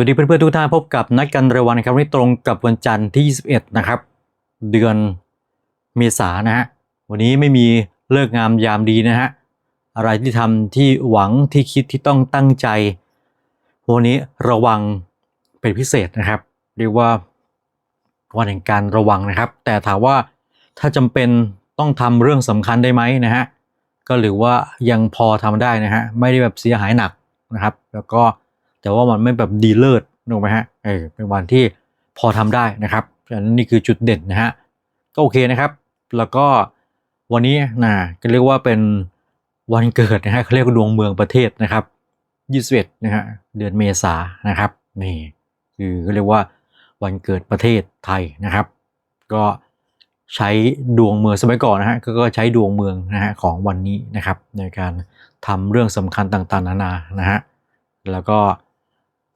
สวัสดีเพื่อนๆทุกท่านพบกับนัดกันรวันครับวันนี้ตรงกับวันจันทร์ที่ 21 นะครับ เดือนเมษานนะฮะวันนี้ไม่มีเลิกงามยามดีนะฮะอะไรที่ทำที่หวังที่คิดที่ต้องตั้งใจวันนี้ระวังเป็นพิเศษนะครับ เรียกว่าวันแห่งการระวังนะครับ แต่ถามว่าถ้าจำเป็นต้องทำเรื่องสำคัญได้ไหมนะฮะก็หรือว่ายังพอทำได้นะฮะไม่ได้แบบเสียหายหนักนะครับ แล้วก็ แต่ว่ามันไม่แบบดีเลิศถูกไหมฮะเออเป็นวันที่พอทำได้นะครับฉะนั้นนี่คือจุดเด่นนะฮะก็โอเคนะครับ แล้วก็วันนี้นะก็เรียกว่าเป็นวันเกิดนะฮะเขาเรียกว่าดวงเมืองประเทศนะครับ21นะฮะเดือนเมษานะครับนี่คือก็เรียกว่าวันเกิดประเทศไทยนะครับ ก็ใช้ดวงเมืองสมัยก่อนนะฮะก็ใช้ดวงเมืองนะฮะของวันนี้นะครับ ในการทำเรื่องสำคัญต่างๆนานานะฮะแล้วก็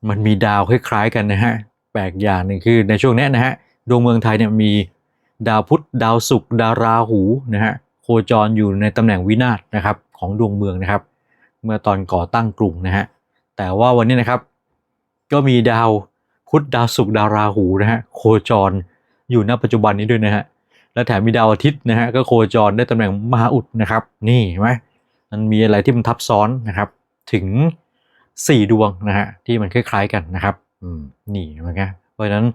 มันมีดาวคล้ายๆกันนะฮะแปลกอย่างหนึ่งคือในช่วงเนี้ยนะฮะดวงเมืองไทยเนี่ยมีดาวพุธดาวศุกร์ดาวราหูนะฮะโคจรอยู่ในตำแหน่งวินาศนะครับของดวงเมืองนะครับ เมื่อตอนก่อตั้งกรุงนะฮะแต่ว่าวันนี้นะครับ ก็มีดาวพุธดาวศุกร์ดาวราหูนะฮะโคจรอยู่ณปัจจุบันนี้ด้วยนะฮะและแถมมีดาวอาทิตย์นะฮะก็โคจรได้ตำแหน่งมหาอุดนะครับ นี่เห็นไหมมันมีอะไรที่มันทับซ้อนนะครับ ถึง สี่ดวงนะฮะที่มันคล้ายๆกันนะครับอืมนี่มันไงเพราะฉะนั้น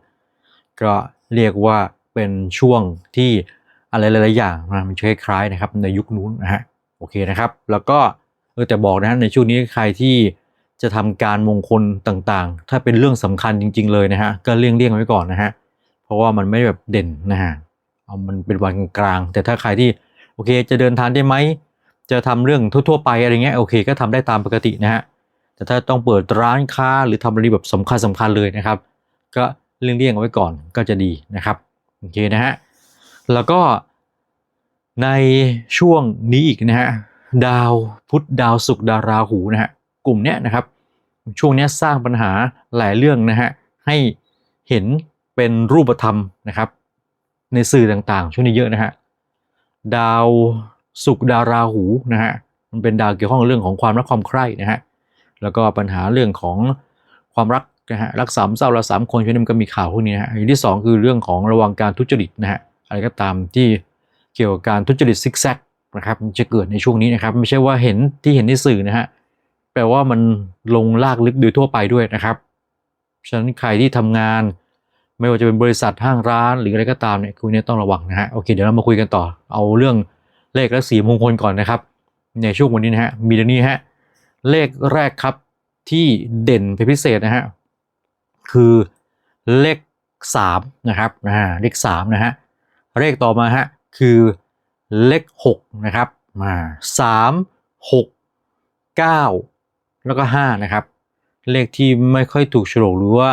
ก็เรียกว่าเป็นช่วงที่อะไรหลายๆอย่างนะมันคล้ายๆนะครับในยุคนู้นนะฮะโอเคนะครับ แล้วก็เออแต่บอกนะในช่วงนี้ใครที่จะทำการมงคลต่างๆ ถ้าเป็นเรื่องสำคัญจริง ๆ เลยนะฮะก็เลี่ยงเลี่ยงๆไว้ก่อนนะฮะเพราะว่ามันไม่แบบเด่นนะฮะเอามันเป็นวันกลาง แต่ถ้าใครที่โอเคจะเดินทางได้ไหมจะทำเรื่องทั่วๆไปอะไรเงี้ยโอเค ก็ทำได้ตามปกตินะฮะ แต่ถ้าต้องเปิดร้านค้าหรือทำอะไรแบบสำคัญสำคัญเลยนะครับ ก็เลี่ยงเลี่ยงๆเอาไว้ก่อนก็จะดีนะครับโอเคนะฮะแล้วก็ในช่วงนี้อีกนะฮะดาวพุธดาวศุกร์ดาวราหูนะฮะกลุ่มเนี้ยนะครับ ช่วงเนี้ยสร้างปัญหาหลายเรื่องนะฮะให้เห็นเป็นรูปธรรมนะครับ ในสื่อต่างๆ ช่วงนี้เยอะนะฮะดาวศุกร์ดาวราหูนะฮะมันเป็นดาวเกี่ยวข้องกับเรื่องของความรักความใคร่นะฮะ แล้วก็ปัญหาเรื่องของความรักนะฮะรักสามเศร้าเราสามคนช่วงนี้มันก็มีข่าวพวกนี้นะฮะอย่างที่สองคือเรื่องของระวังการทุจริตนะฮะอะไรก็ตามที่เกี่ยวกับการทุจริตซิกแซกนะครับมันจะเกิดในช่วงนี้นะครับ ไม่ใช่ว่าเห็นที่เห็นในสื่อนะฮะแปลว่ามันลงลากลึกโดยทั่วไปด้วยนะครับฉะนั้นใครที่ทำงาน ไม่ว่าจะเป็นบริษัทห้างร้านหรืออะไรก็ตามเนี่ยคุณเนี่ยต้องระวังนะฮะโอเคเดี๋ยวเรามาคุยกันต่อ เอาเรื่องเลขและสีมงคลก่อนนะครับ ในช่วงวันนี้นะฮะมีดังนี้ฮะ เลขแรกครับที่เด่นเป็นพิเศษนะฮะคือเลขสามนะครับอ่าเลขสามนะฮะเลขต่อมาฮะคือเลขหกนะครับมาสามหกเก้าแล้วก็ห้านะครับเลขที่ไม่ค่อยถูกโฉลกหรือว่า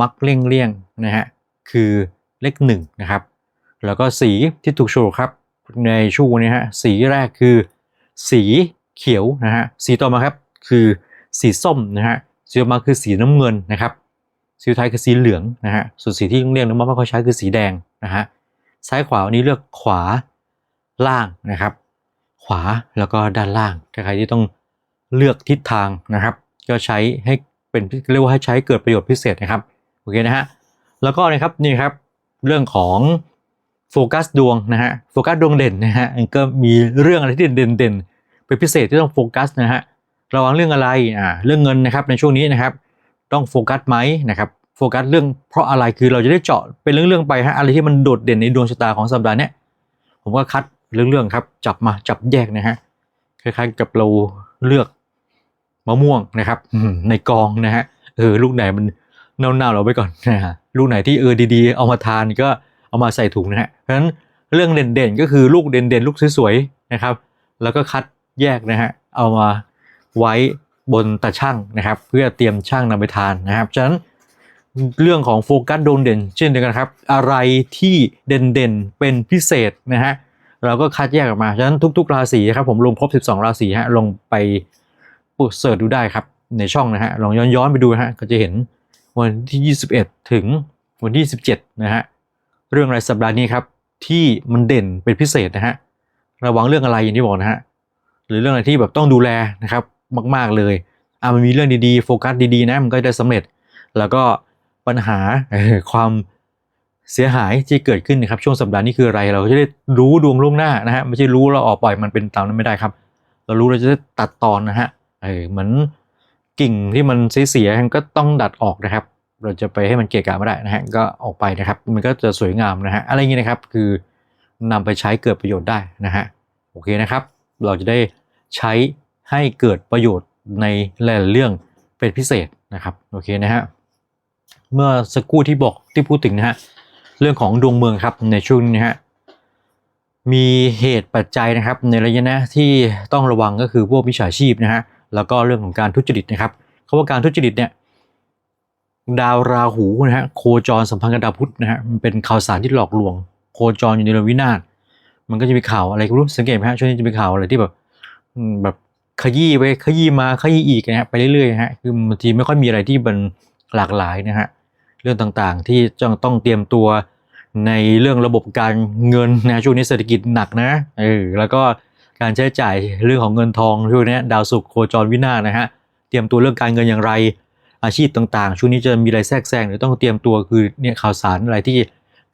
มักเลี่ยงเลี่ยงๆนะฮะคือเลขหนึ่งนะครับแล้วก็สีที่ถูกโฉลกครับในช่วงนี้ฮะสีแรกคือสี เขียวนะฮะสีต่อมาครับคือสีส้มนะฮะสีต่อมาคือสีน้ำเงินนะครับสีท้ายคือสีเหลืองนะฮะส่วนสีที่ต้องเรียกน้ำมันไม่ค่อยใช้คือสีแดงนะฮะซ้ายขวาวันนี้เลือกขวาล่างนะครับ ขวาแล้วก็ด้านล่างใครที่ต้องเลือกทิศทางนะครับ ก็ใช้ให้เป็นเรียกว่าให้ใช้เกิดประโยชน์พิเศษนะครับโอเคนะฮะแล้วก็นะครับนี่ครับเรื่องของโฟกัสดวงนะฮะโฟกัสดวงเด่นนะฮะก็มีเรื่องอะไรที่เด่นเด่น เป็นพิเศษที่ต้องโฟกัสนะฮะระวังเรื่องอะไรอ่าเรื่องเงินนะครับในช่วงนี้นะครับ ต้องโฟกัสไหมนะครับโฟกัสเรื่องเพราะอะไรคือเราจะได้เจาะเป็นเรื่องๆไปฮะอะไรที่มันโดดเด่นในดวงชะตาของสัปดาห์นี้ผมก็คัดเรื่องๆครับ จับมาจับแยกนะฮะคล้ายๆกับเราเลือกมะม่วงนะครับในกองนะฮะเออลูกไหนมันเน่าๆเราไปก่อนนะฮะลูกไหนที่เออดีๆ เอามาทานก็เอามาใส่ถุงนะฮะเพราะฉะนั้นเรื่องเด่นๆก็คือลูกเด่นๆ ลูกสวยๆนะครับ แล้วก็คัด แยกนะฮะเอามาไว้บนตาช่างนะครับ เพื่อเตรียมช่างนำไปทานนะครับฉะนั้นเรื่องของโฟกัสโดนเด่น เช่นเดียวกันครับ อะไรที่เด่นๆเป็นพิเศษนะฮะเราก็คัดแยกออกมาฉะนั้นทุก ๆ ราศีครับผมลงครบ 12 ราศีฮะลงไปปุดเสิร์ชดูได้ครับ ในช่องนะฮะลองย้อนๆไปดูฮะก็จะเห็นวันที่ 21 ถึงวันที่ 17 นะฮะเรื่องอะไรสัปดาห์นี้ครับที่มันเด่นเป็นพิเศษนะฮะระวังเรื่องอะไรอย่างที่บอกนะฮะ หรือเรื่องอะไรที่แบบต้องดูแลนะครับมาก ๆเลยอ่ามันมีเรื่องดีๆโฟกัสดีๆนะมันก็จะได้สำเร็จ แล้วก็ปัญหาความเสียหายที่เกิดขึ้นนะครับช่วงสัปดาห์นี้คืออะไร เราจะได้รู้ดวงล่วงหน้านะฮะไม่ใช่รู้แล้วออกปล่อยมันเป็นตามนั้นไม่ได้ครับ เรารู้เราจะได้ตัดตอนนะฮะเออเหมือนกิ่งที่มันเสียๆก็ต้องดัดออกนะครับ เราจะไปให้มันเกะกะไม่ได้นะฮะก็ออกไปนะครับ มันก็จะสวยงามนะฮะอะไรอย่างนี้นะครับคือนำไปใช้เกิดประโยชน์ได้นะฮะโอเคนะครับ เราจะได้ใช้ให้เกิดประโยชน์ในหลายเรื่องเป็นพิเศษนะครับโอเคนะฮะเมื่อสักครู่ที่บอกที่พูดถึงนะฮะเรื่องของดวงเมืองครับในช่วงนี้นะฮะมีเหตุปัจจัยนะครับในระยะนะที่ต้องระวังก็คือพวกมิจฉาชีพนะฮะแล้วก็เรื่องของการทุจริตนะครับเขาว่าการทุจริตเนี่ยดาวราหูนะฮะโคจรสัมพันธ์กับดาวพุธนะฮะมันเป็นข่าวสารที่หลอกลวง โคจรอยู่ในเรือนวินาศ มันก็จะมีข่าวอะไรก็รู้สังเกตไหมฮะช่วงนี้จะมีข่าวอะไรที่แบบแบบขยี้ไปขยี้มาขยี้อีกนะฮะไปเรื่อยๆนะฮะคือบางทีไม่ค่อยมีอะไรที่มันหลากหลายนะฮะเรื่องต่างๆ ที่จะต้องเตรียมตัวในเรื่องระบบการเงินนะช่วงนี้เศรษฐกิจหนักนะเออแล้วก็การใช้จ่ายเรื่องของเงินทองช่วงนี้ดาวศุกโคจรวินาศนะฮะเตรียมตัวเรื่องการเงินอย่างไรอาชีพต่างๆ ช่วงนี้จะมีอะไรแทรกแซงหรือต้องเตรียมตัวคือเนี่ยข่าวสารอะไรที่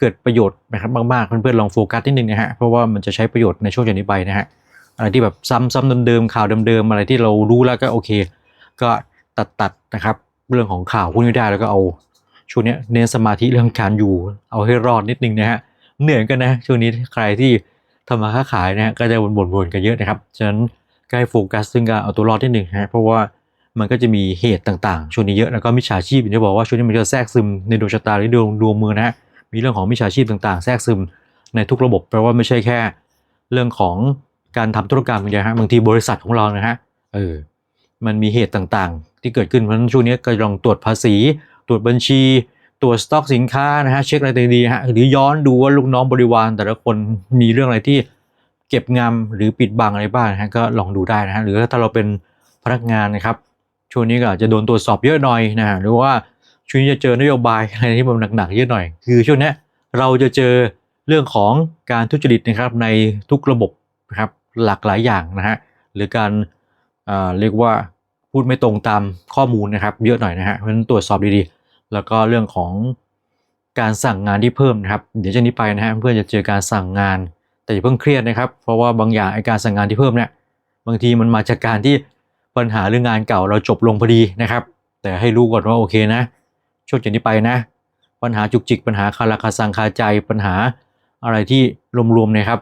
เกิดประโยชน์นะครับมากๆเพื่อนๆลองโฟกัสนิดนึงนะฮะเพราะว่ามันจะใช้ประโยชน์ในช่วงจากนี้ไปนะฮะอะไรที่แบบซ้ำๆเดิมๆข่าวเดิมๆอะไรที่เรารู้แล้วก็โอเค ก็ตัดๆนะครับ เรื่องของข่าวพวกนี้ได้แล้วก็เอาช่วงนี้เน้นสมาธิเรื่องการอยู่ เอาให้รอดนิดนึงนะฮะเหนื่อยกันนะช่วงนี้ใครที่ทำมาค้าขายนะฮะก็จะบ่นๆกันเยอะนะครับฉะนั้นก็ให้โฟกัสซึ่งการเอาตัวรอดนิดนึงนะฮะเพราะว่ามันก็จะมีเหตุต่างๆ ช่วงนี้เยอะแล้วก็มิจฉาชีพอย่างที่บอกว่าช่วงนี้มันจะแทรกซึมในดวงชะตาหรือดวงดวงมือนะฮะ มีเรื่องของมิจฉาชีพต่างๆ แทรกซึมในทุกระบบแปลว่าไม่ใช่แค่ เรื่องของการทำธุรกรรมอย่างเดียวฮะบางทีบริษัทของเรานะฮะเออมันมีเหตุต่างๆ ที่เกิดขึ้นเพราะฉะนั้นช่วงนี้ก็ลองตรวจภาษี ตรวจบัญชีตรวจสต็อกสินค้านะฮะเช็คอะไรดีๆฮะหรือย้อนดูว่าลูกน้องบริวาร แต่ละคนมีเรื่องอะไรที่เก็บงำหรือปิดบังอะไรบ้างนะฮะก็ลองดูได้นะฮะหรือถ้าเราเป็นพนักงานนะครับช่วงนี้ก็อาจจะโดนตรวจสอบเยอะหน่อยนะฮะหรือว่า ช่วงนี้จะเจอนโยบายอะไรที่มันหนักๆเยอะหน่อย คือช่วงนี้เราจะเจอเรื่องของการทุจริตนะครับในทุกระบบนะครับหลากหลายอย่างนะฮะหรือการอ่าเรียกว่าพูดไม่ตรงตามข้อมูลนะครับ เยอะหน่อยนะฮะเพราะฉะนั้นตรวจสอบดีๆ แล้วก็เรื่องของการสั่งงานที่เพิ่มนะครับ เดี๋ยวจากนี้ไปนะฮะเพื่อนจะเจอการสั่งงาน แต่อย่าเพิ่งเครียดนะครับ เพราะว่าบางอย่างไอการสั่งงานที่เพิ่มเนี่ยบางทีมันมาจากการที่ปัญหาเรื่องงานเก่าเราจบลงพอดีนะครับ แต่ให้รู้ก่อนว่าโอเคนะ ช่วงจากนี้ไปนะ ปัญหาจุกจิกปัญหาคาราคาซังคาใจปัญหาอะไรที่รวมๆนะครับ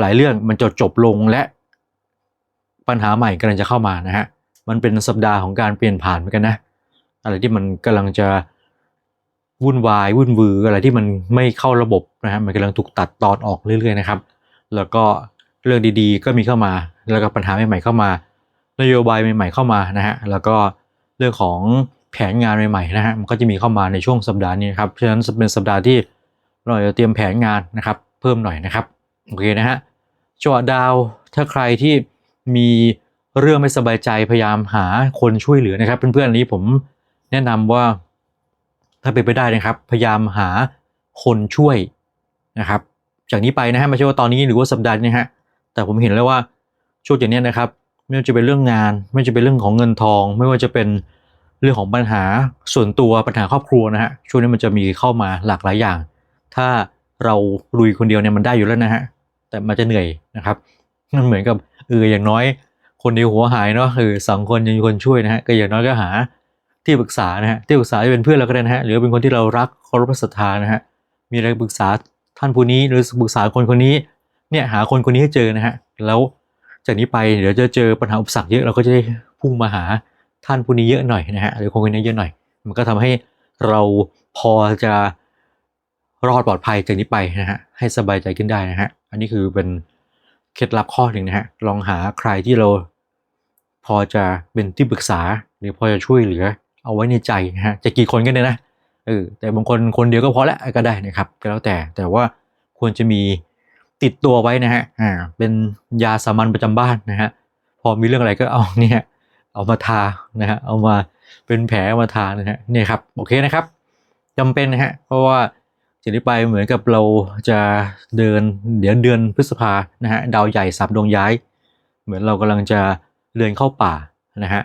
หลายเรื่องมันจะจบลงและปัญหาใหม่กำลังจะเข้ามานะฮะมันเป็นสัปดาห์ของการเปลี่ยนผ่านเหมือนกันนะ อะไรที่มันกำลังจะวุ่นวายวุ่นวืออะไรที่มันไม่เข้าระบบนะฮะมันกำลังถูกตัดตอนออกเรื่อยๆนะครับ แล้วก็เรื่องดีๆ ก็มีเข้ามา แล้วก็ปัญหาใหม่ๆเข้ามา นโยบายใหม่ๆเข้ามานะฮะแล้วก็เรื่องของ แผนงานใหม่ๆนะฮะมันก็จะมีเข้ามาในช่วงสัปดาห์นี้ครับ เพราะฉะนั้นเป็นสัปดาห์ที่เราจะเตรียมแผนงานนะครับ เพิ่มหน่อยนะครับโอเคนะฮะจังหวะดาวถ้าใครที่มีเรื่องไม่สบายใจพยายามหาคนช่วยเหลือนะครับ เพื่อนๆอันนี้ผมแนะนำว่าถ้าเป็นไปได้นะครับ พยายามหาคนช่วยนะครับ จากนี้ไปนะฮะไม่ใช่ว่าตอนนี้หรือว่าสัปดาห์นี้ฮะแต่ผมเห็นแล้วว่าช่วงจากเนี้นะครับ ไม่ว่าจะเป็นเรื่องงาน ไม่ว่าจะเป็นเรื่องของเงินทอง ไม่ว่าจะเป็น เรื่องของปัญหาส่วนตัวปัญหาครอบครัวนะฮะช่วงนี้มันจะมีเข้ามาหลากหลายอย่าง ถ้าเราลุยคนเดียวเนี่ยมันได้อยู่แล้วนะฮะแต่มันจะเหนื่อยนะครับมันเหมือนกับเอออย่างน้อย คนเดียวหัวหายเนาะเออสองคนยังมีคนช่วยนะฮะก็อย่างน้อยก็หาที่ปรึกษานะฮะที่ปรึกษาจะเป็นเพื่อนเราก็ได้นะฮะหรือเป็นคนที่เรารักเคารพศรัทธานะฮะมีอะไรปรึกษาท่านผู้นี้หรือปรึกษาคนคนนี้เนี่ยหาคนคนนี้ให้เจอนะฮะแล้วจากนี้ไปเดี๋ยวจะเจอปัญหาอุปสรรคเยอะเราก็จะได้พุ่งมาหา ท่านผู้นี้เยอะหน่อยนะฮะหรือคนคนนี้เยอะหน่อย มันก็ทำให้เราพอจะรอดปลอดภัยจากนี้ไปนะฮะให้สบายใจขึ้นได้นะฮะอันนี้คือเป็นเคล็ดลับข้อหนึ่งนะฮะลองหาใครที่เราพอจะเป็นที่ปรึกษา หรือพอจะช่วยเหลือ เอาไว้ในใจนะฮะจะกี่คนกันเนี่ยนะเออแต่บางคนคนเดียวก็พอละก็ได้นะครับก็แล้วแต่แต่ว่าควรจะมีติดตัวไว้นะฮะอ่าเป็นยาสามัญประจำบ้านนะฮะพอมีเรื่องอะไรก็เอาเนี่ย เอามาทานะฮะเอามาเป็นแผลมาทานะฮะเนี่ยครับโอเคนะครับจำเป็นนะฮะเพราะว่าจากนี้ไปเหมือนกับเราจะเดินเดี๋ยวเดือนพฤษภานะฮะดาวใหญ่สับดวงย้าย เหมือนเรากำลังจะเดินเข้าป่านะฮะ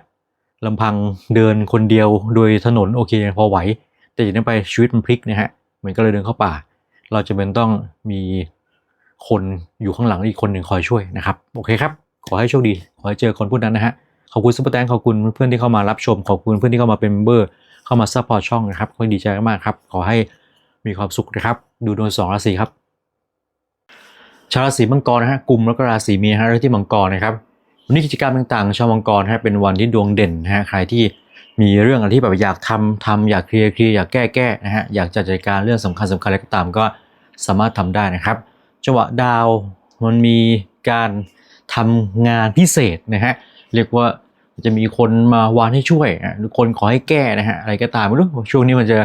ลำพังเดินคนเดียวโดยถนนโอเคพอไหว แต่จากนั้ไปชีวิตมันพลิกนะฮะเหมือนก็เลยเดินเข้าป่า เราจะเป็นต้องมีคนอยู่ข้างหลังอีกคนหนึ่งคอยช่วยนะครับ โอเคครับ ขอให้โชคดี ขอให้เจอคนพวกนั้นนะฮะ ขอบคุณซุปเปอร์แตงขอบคุณเพื่อนที่เข้ามารับชม ขอบคุณเพื่อนที่เข้ามาเป็นเมมเบอร์เข้ามาซัพพอร์ตช่องนะครับก็ดีใจมากครับ ขอให้มีความสุขนะครับ ดูดวงสองราศีครับ ชาวราศีมังกรนะฮะกลุ่มแล้วก็ราศีมีนนะฮะเรื่องที่มังกรนะครับวันนี้กิจกรรมต่างๆ ชาวมังกรนะฮะเป็นวันที่ดวงเด่นนะฮะใครที่มีเรื่องอะไรที่แบบอยากทำทำอยากเคลียร์เคลียร์อยากแก้แก้นะฮะอยากจะจัดการเรื่องสำคัญสำคัญอะไรก็ตามก็สามารถทำได้นะครับจังหวะดาวมันมีการทำงานพิเศษนะฮะ เรียกว่าจะมีคนมาวานให้ช่วยหรือคนขอให้แก้นะฮะอะไรก็ตามไม่รู้ช่วงนี้มันจะ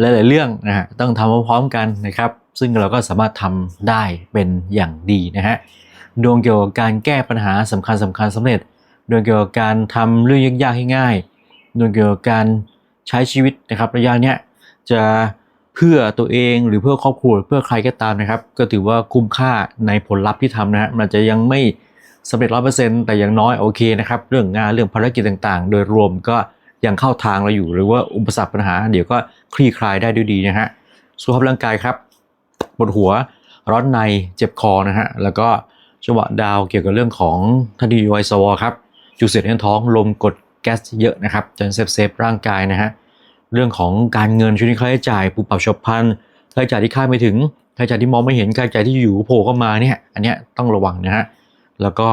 หลายๆเรื่องนะฮะต้องทำพร้อมๆกันนะครับ ซึ่งเราก็สามารถทำได้เป็นอย่างดีนะฮะดวงเกี่ยวกับการแก้ปัญหาสำคัญสำคัญสำเร็จดวงเกี่ยวกับการทำเรื่องยากๆให้ง่ายดวงเกี่ยวกับการใช้ชีวิตนะครับระยะเนี้ยจะเพื่อตัวเองหรือเพื่อครอบครัวเพื่อใครก็ตามนะครับ ก็ถือว่าคุ้มค่าในผลลัพธ์ที่ทำนะฮะมันจะยังไม่ สำเร็จร้อยเปอร์เซ็นต์แต่อย่างน้อยโอเคนะครับ เรื่องงานเรื่องภารกิจต่างๆ โดยรวมก็ยังเข้าทางเราอยู่หรือว่าอุปสรรคปัญหา เดี๋ยวก็คลี่คลายได้ด้วยดีนะฮะสุขภาพร่างกายครับปวดหัวร้อนในเจ็บคอนะฮะแล้วก็จังหวะดาวเกี่ยวกับเรื่องของท่านดีไวสวครับจุดเสียดแน่นท้องลมกดแก๊สเยอะนะครับจะเซฟเซฟร่างกายนะฮะเรื่องของการเงินช่วงนี้ค่าใช้จ่ายปุบปับฉับพันค่าใช้จ่ายที่คาดไม่ถึงค่าใช้จ่ายที่มองไม่เห็นค่าใช้จ่ายที่อยู่โผล่เข้ามาเนี่ยอันเนี้ยต้องระวังนะฮะ แล้วก็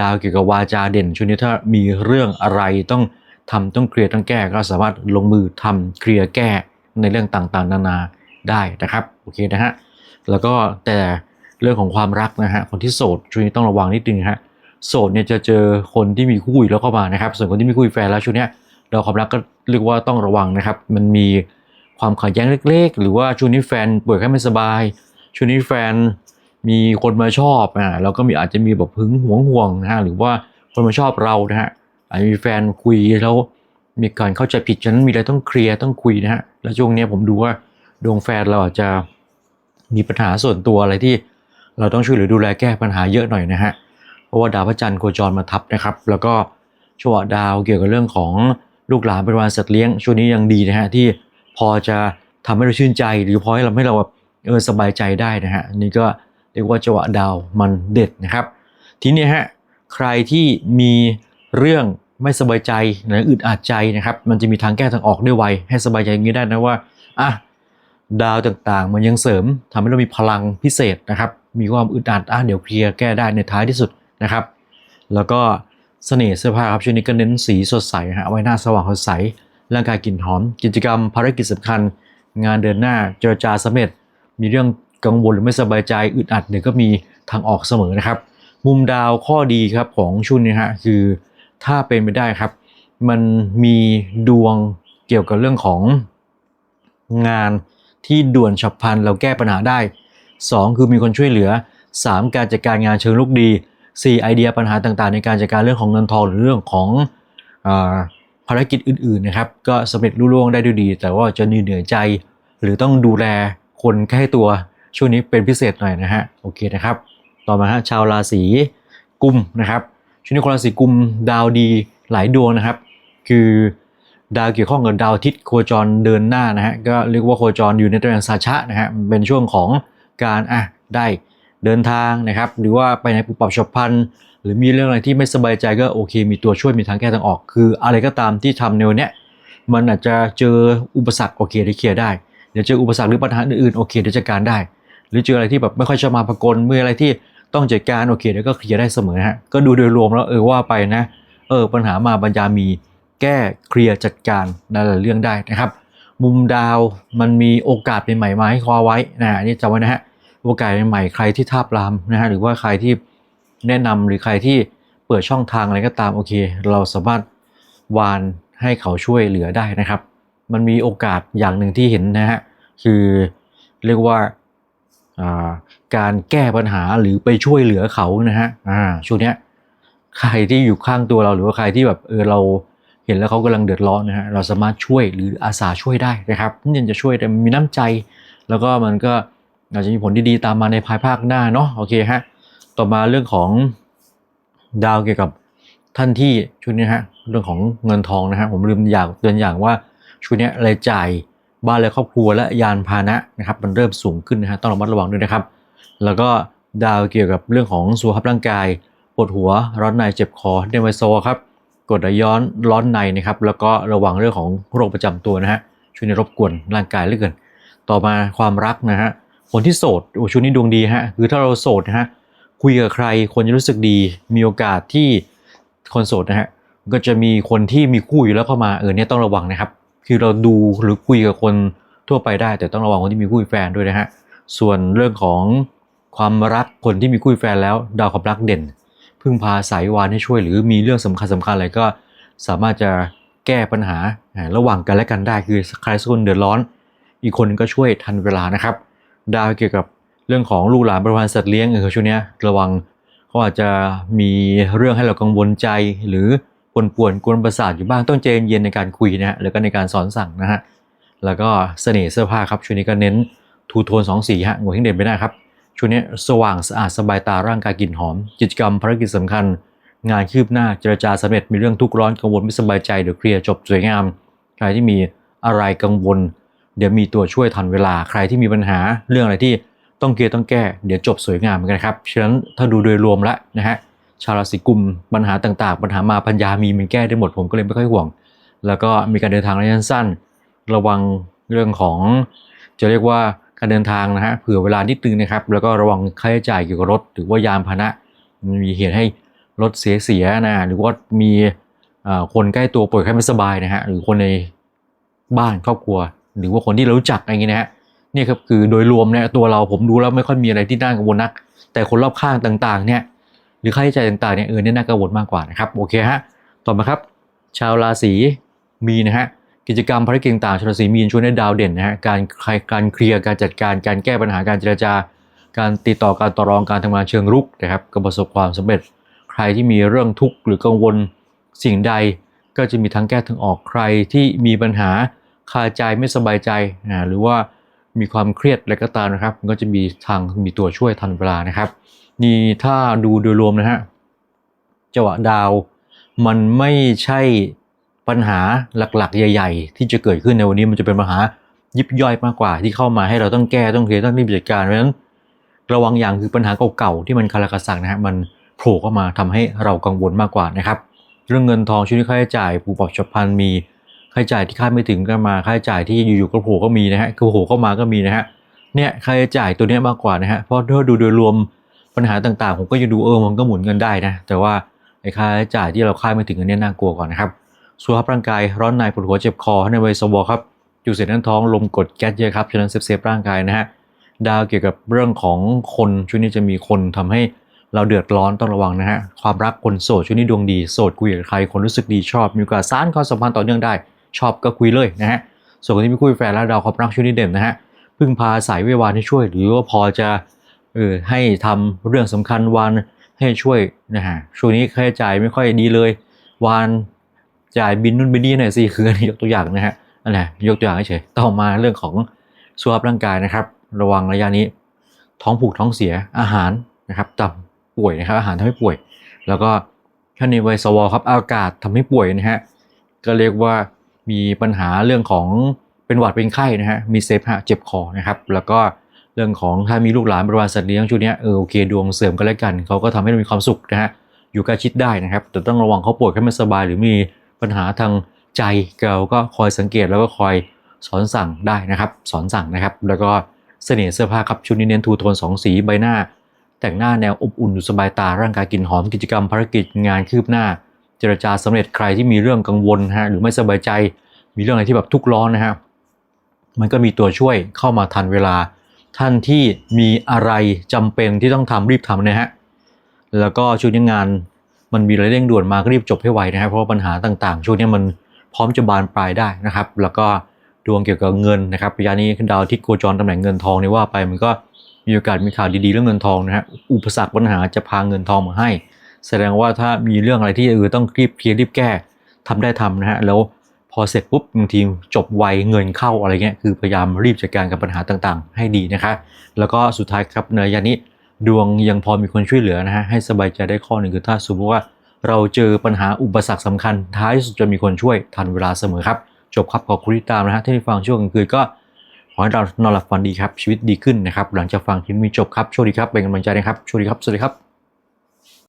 ดาวเกี่ยวกับวาจาเด่นช่วงนี้ถ้ามีเรื่องอะไรต้องทำต้องเคลียร์ต้องแก้ก็สามารถลงมือทำเคลียร์แก้ในเรื่องต่างๆ นานาได้นะครับโอเคนะฮะแล้วก็แต่เรื่องของความรักนะฮะคนที่โสดช่วงนี้ต้องระวังนิดนึงฮะโสดเนี่ยจะเจอคนที่มีคู่อยู่แล้วเข้ามานะครับ ส่วนคนที่ม่คุยแฟนแล้วช่วงนี้เราความรักก็เรียกว่าต้องระวังนะครับ มันมีความขัดแย้งเล็ก ๆ หรือว่าช่วงนี้แฟนป่วยแค่ไม่สบายช่วงนี้แฟน มีคนมาชอบอ่าเราก็มีอาจจะมีแบบหึงหวงห่วงนะฮะหรือว่าคนมาชอบเรานะฮะอาจจะมีแฟนคุยแล้วมีการเข้าใจผิดฉะนั้นมีอะไรต้องเคลียร์ต้องคุยนะฮะแล้วช่วงนี้ผมดูว่าดวงแฟนเราอาจจะมีปัญหาส่วนตัวอะไรที่เราต้องช่วยเหลือดูแลแก้ปัญหาเยอะหน่อยนะฮะเพราะว่าดาวพระจันทร์โคจรมาทับนะครับ แล้วก็ช่วงดาวเกี่ยวกับเรื่องของลูกหลานเป็นวันสัตว์เลี้ยงช่วงนี้ยังดีนะฮะที่พอจะทำให้เราชื่นใจ หรือพอให้เราให้เราแบบเออสบายใจได้นะฮะนี่ก็ เรียกว่าจังหวะดาวมันเด็ดนะครับ ทีนี้ฮะใครที่มีเรื่องไม่สบายใจหรืออึดอัดใจนะครับ มันจะมีทางแก้ทางออกได้ไวให้สบายใจอย่างนี้ได้นะว่าอะดาวต่างๆ มันยังเสริมทำให้เรามีพลังพิเศษนะครับ มีความอึดอัดอะเดี๋ยวเคลียร์แก้ได้ในท้ายที่สุดนะครับ แล้วก็เสน่ห์เสื้อผ้าครับช่วงนี้ก็เน้นสีสดใสฮะไว้หน้าสว่างสดใสร่างกายกลิ่นหอม กิจกรรมภารกิจสำคัญ งานเดินหน้าเจรจาสำเร็จ มีเรื่อง กังวลหรือไม่สบายใจอึดอัดเนี่ยก็มีทางออกเสมอนะครับ มุมดาวข้อดีครับของช่วงนี้ฮะคือถ้าเป็นไปได้ครับ มันมีดวงเกี่ยวกับเรื่องของงานที่ด่วนฉับพลันเราแก้ปัญหาได้ 2 คือมีคนช่วยเหลือ 3 การจัดการงานเชิงลุกดี 4 ไอเดียปัญหาต่างๆ ในการจัดการเรื่องของเงินทองหรือเรื่องของอภารกิจอื่นๆนะครับก็สำเร็จรุ่ล่วงได้ด้วยดี แต่ว่าจะเหนื่อยใจ หรือต้องดูแลคนใกล้ตัว ช่วงนี้เป็นพิเศษหน่อยนะฮะโอเคนะครับ ต่อมาฮะชาวราศีกุมนะครับช่วงนี้คนราศีกุมดาวดีหลายดวงนะครับ คือดาวเกี่ยวข้องกับดาวทิตย์โคจรเดินหน้านะฮะก็เรียกว่าโคจรอยู่ในตำแหน่งสาชะนะฮะเป็นช่วงของการอะได้เดินทางนะครับ หรือว่าไปในปุบปับฉับพันหรือมีเรื่องอะไรที่ไม่สบายใจก็โอเค มีตัวช่วยมีทางแก้ทางออก คืออะไรก็ตามที่ทำในวันเนี้ยมันอาจจะเจออุปสรรคโอเคได้เคลียร์ได้เดี๋ยวเจออุปสรรคหรือปัญหาอื่นๆโอเคเดี๋ยวจัดการได้ หรือเจออะไรที่แบบไม่ค่อยจะมาพากลเมื่ออะไรที่ต้องจัดการโอเคเดี๋ยวก็เคลียร์ได้เสมอฮะก็ดูโดยรวมแล้วเออว่าไปนะเออปัญหามาบรรยามีแก้เคลียร์จัดการในหลายเรื่องได้นะครับ มุมดาวมันมีโอกาสใหม่ๆมาให้คว้าไว้นะอันนี่จำไว้นะฮะโอกาสใหม่ๆใครที่ท้าบลามนะฮะหรือว่าใครที่แนะนำหรือใครที่เปิดช่องทางอะไรก็ตามโอเค เราสามารถวานให้เขาช่วยเหลือได้นะครับ มันมีโอกาสอย่างหนึ่งที่เห็นนะฮะคือเรียกว่า การแก้ปัญหาหรือไปช่วยเหลือเขานะฮะอ่าช่วงนี้ใครที่อยู่ข้างตัวเราหรือว่าใครที่แบบเออเราเห็นแล้วเขากำลังเดือดร้อนนะฮะเราสามารถช่วยหรืออาสาช่วยได้นะครับนี่จะช่วยแต่มีน้ำใจ แล้วก็มันก็อาจจะมีผลดีๆตามมาในภายภาคหน้าเนาะโอเคฮะต่อมาเรื่องของดาวเกี่ยวกับท่านที่ชุดนี้ฮะเรื่องของเงินทองนะฮะผมลืมอย่างเตือนอย่างว่าช่วงเนี้รายจ่าย บ้านและครอบครัวและยานพาหนะนะครับมันเริ่มสูงขึ้นนะฮะต้องระมัดระวังด้วยนะครับ แล้วก็ดาวเกี่ยวกับเรื่องของสุขภาพร่างกายปวดหัวร้อนในเจ็บคอเดมไวโซครับกดย้อนร้อนในนะครับแล้วก็ระวังเรื่องของโรคประจำตัวนะฮะช่วยในรบกวนร่างกายเหลือเกิน ต่อมาความรักนะฮะคนที่โสดโอ้ช่วงนี้ดวงดีฮะคือถ้าเราโสดนะฮะคุยกับใครคนจะรู้สึกดี มีโอกาสที่คนโสดนะฮะก็จะมีคนที่มีคู่อยู่แล้วเข้ามาเออเนี่ยต้องระวังนะครับ คือเราดูหรือคุยกับคนทั่วไปได้ แต่ต้องระวังคนที่มีคู่แฟนด้วยนะฮะส่วนเรื่องของความรักคนที่มีคู่แฟนแล้ว ดาวความรักเด่น พึ่งพาสายวานให้ช่วย หรือมีเรื่องสำคัญสำคัญอะไรก็สามารถจะแก้ปัญหาระหว่างกันและกันได้คือใครสักคนเดือดร้อน อีกคนก็ช่วยทันเวลานะครับ ดาวเกี่ยวกับเรื่องของลูกหลานบริวารสัตว์เลี้ยงเออช่วงเนี้ยระวังเขาอาจจะมีเรื่องให้เรากังวลใจหรือ ปวนป่วนกวนประสาทอยู่บ้างต้องใจเย็นในการคุยนะฮะแล้วก็ในการสอนสั่งนะฮะแล้วก็เสน่ห์เสื้อผ้าครับช่วงนี้ก็เน้นทูโทนสองสีฮะหัวหิ้งเด่นไปได้ครับช่วงนี้สว่างสะอาดสบายตาร่างกายกลิ่นหอม กิจกรรมภารกิจสำคัญ งานคืบหน้าเจรจาสำเร็จมีเรื่องทุกร้อนกังวลไม่สบายใจเดี๋ยวเคลียร์จบสวยงาม ใครที่มีอะไรกังวล เดี๋ยวมีตัวช่วยทันเวลาใครที่มีปัญหาเรื่องอะไรที่ต้องเกียร์ต้องแก้ เดี๋ยวจบสวยงามเหมือนกันครับฉะนั้นถ้าดูโดยรวมแล้วนะฮะ ชาวราศีกุมปัญหาต่าง ๆ ปัญหามาปัญญามีมันแก้ได้หมดผมก็เลยไม่ค่อยห่วง แล้วก็มีการเดินทางระยะสั้น ระวังเรื่องของ จะเรียกว่าการเดินทางนะฮะเผื่อเวลานิดนึงนะครับ แล้วก็ระวังค่าใช้จ่ายเกี่ยวกับรถหรือว่ายานพาหนะมันมีเหตุให้รถเสียเสียๆนะหรือว่ามีคนใกล้ตัวป่วยไข้ไม่สบายนะฮะหรือคนในบ้านครอบครัว หรือว่าคนที่เรารู้จักอะไรอย่างเงี้ยนะฮะนี่ครับคือโดยรวมเนี่ยตัวเราผมดูแล้วไม่ค่อยมีอะไรที่น่ากังวลนัก แต่คนรอบข้างต่างๆเนี่ย รือค่าใช้จ่ายต่างๆเนี่ยเออเนี่ยน่ากังวลมากกว่านะครับโอเคฮะต่อมาครับ ชาวราศีมีนะฮะกิจกรรมภารกิจต่างๆชาวราศีมีนช่วยให้ดาวเด่นนะฮะการการเคลียร์การจัดการการแก้ปัญหาการเจรจา การติดต่อการต่อรองการทำงานเชิงรุกนะครับก็ประสบความสำเร็จ ใครที่มีเรื่องทุกข์หรือกังวลสิ่งใด ก็จะมีทั้งแก้ทั้งออกใครที่มีปัญหาคาใจไม่สบายใจนะหรือว่ามีความเครียดอะไรก็ตามนะครับ ก็จะมีทางมีตัวช่วยทันเวลานะครับ นี่ถ้าดูโดยรวมนะฮะจังหวะดาวมันไม่ใช่ปัญหาหลักๆ ใหญ่ ๆ ที่จะเกิดขึ้นในวันนี้มันจะเป็นปัญหายิบย่อยมากกว่าที่เข้ามาให้เราต้องแก้ต้องเคลียร์ต้องรีบจัดการเพราะฉะนั้นระวังอย่างคือปัญหาเก่าๆที่มันคาราคาซังนะฮะมันโผล่เข้ามาทำให้เรากังวลมากกว่านะครับเรื่องเงินทองช่วงนี้ค่าใช้จ่ายผูปรับฉับพันมีค่าใช้จ่ายที่คาดไม่ถึงก็มาค่าใช้จ่ายที่อยู่ๆก็โผล่ก็มีนะฮะคือโผล่เข้ามาก็มีนะฮะเนี่ยค่าใช้จ่ายตัวนี้มากกว่านะฮะเพราะถ้าดูโดยรวม ปัญหาต่างๆ ผมก็ยังดูเออมันก็หมุนเงินได้นะ แต่ว่าไอ้ค่าใช้จ่ายที่เราคาดไม่ถึงอันเนี้ยน่ากลัวกว่านนะครับสุขภาพร่างกายร้อนในปวดหัวเจ็บคอในวัยสวครับอยู่เสร็จนั้นท้องลมกดแก๊สเยอะครับฉะนั้นเซฟๆร่างกายนะฮะดาวเกี่ยวกับเรื่องของคนช่วงนี้จะมีคนทำให้เราเดือดร้อนต้องระวังนะฮะความรักคนโสดช่วงนี้ดวงดีโสดคุยกับใครคนรู้สึกดีชอบมีโอกาสสานความสัมพันธ์ต่อเนื่องได้ ชอบก็คุยเลยนะฮะส่วนคนที่ไม่คุยแฟนแล้วดาวความรักช่วงนี้เด่นนะฮะพึ่งพาสายเววาให้ช่วย หรือว่าพอจะ เออให้ทำเรื่องสำคัญวานให้ช่วยนะฮะช่วงนี้ค่าใช้จ่ายไม่ค่อยดีเลยวานจ่ายบินนู่นบินนี่หน่อยสิคือนี้ยกตัวอย่างนะฮะอันไหนยกตัวอย่างเฉยต่อมาเรื่องของสุขภาพร่างกายนะครับ ระวังระยะนี้ ท้องผูกท้องเสียอาหารนะครับต่ำป่วยนะครับอาหารทำให้ป่วย แล้วก็ถ้านในวัยสวครับอากาศทำให้ป่วยนะฮะก็เรียกว่ามีปัญหาเรื่องของเป็นหวัดเป็นไข้นะฮะมีเซฟฮะเจ็บคอนะครับ แล้วก็ เรื่องของถ้ามีลูกหลานบริวารสัตว์เลี้ยงช่วงนี้เออโอเคดวงเสริมกันแล้วกันเขาก็ทำให้เรามีความสุขนะฮะอยู่ใกล้ชิดได้นะครับ แต่ต้องระวังเขาป่วยแค่ไม่สบาย หรือมีปัญหาทางใจเราก็คอยสังเกตแล้วก็คอยสอนสั่งได้นะครับ สอนสั่งนะครับ แล้วก็เสน่ห์เสื้อผ้าครับชุดนี้เน้นทูโทนสองสีใบหน้า แต่งหน้าแนวอบอุ่นสบายตาร่างกายกลิ่นหอมกิจกรรมภารกิจงานคืบหน้า เจรจาสำเร็จใครที่มีเรื่องกังวลฮะหรือไม่สบายใจ มีเรื่องอะไรที่แบบทุกข์ร้อนนะฮะมันก็มีตัวช่วยเข้ามาทันเวลา ท่านที่มีอะไรจำเป็นที่ต้องทำรีบทำนะฮะ แล้วก็ช่วงนี้งานมันมีอะไรเร่งด่วนมาก็รีบจบให้ไวนะครับเพราะว่าปัญหาต่างๆ ช่วงนี้มันพร้อมจะบานปลายได้นะครับ แล้วก็ดวงเกี่ยวกับเงินนะครับระยะนี้ดาวอาที่โคจรตำแหน่งเงินทองนี่ว่าไปมันก็มีโอกาสมีข่าวดีๆเรื่องเงินทองนะฮะอุปสรรคปัญหาจะพาเงินทองมาให้ แสดงว่าถ้ามีเรื่องอะไรที่เออต้องรีบเคลียร์รีบแก้ทำได้ทำนะฮะแล้ว พอเสร็จปุ๊บบางทีจบไวเงินเข้าอะไรเงี้ยคือพยายามรีบจัดการกับปัญหาต่างๆ ให้ดีนะคะ แล้วก็สุดท้ายครับในยะนี้ดวงยังพอมีคนช่วยเหลือนะฮะให้สบายใจได้ข้อหนึ่งคือถ้าสมมติว่า เราเจอปัญหาอุปสรรคสำคัญ ท้ายสุดจะมีคนช่วยทันเวลาเสมอครับจบครับขอบคุณที่ตามนะฮะที่ได้ฟังช่วงกลางคืนก็ขอให้เรานอนหลับฝันดีครับชีวิตดีขึ้นนะครับหลังจากฟังคลิปนี้จบครับโชคดีครับเป็นกำลังใจนะครับโชคดีครับสวัสดีครับ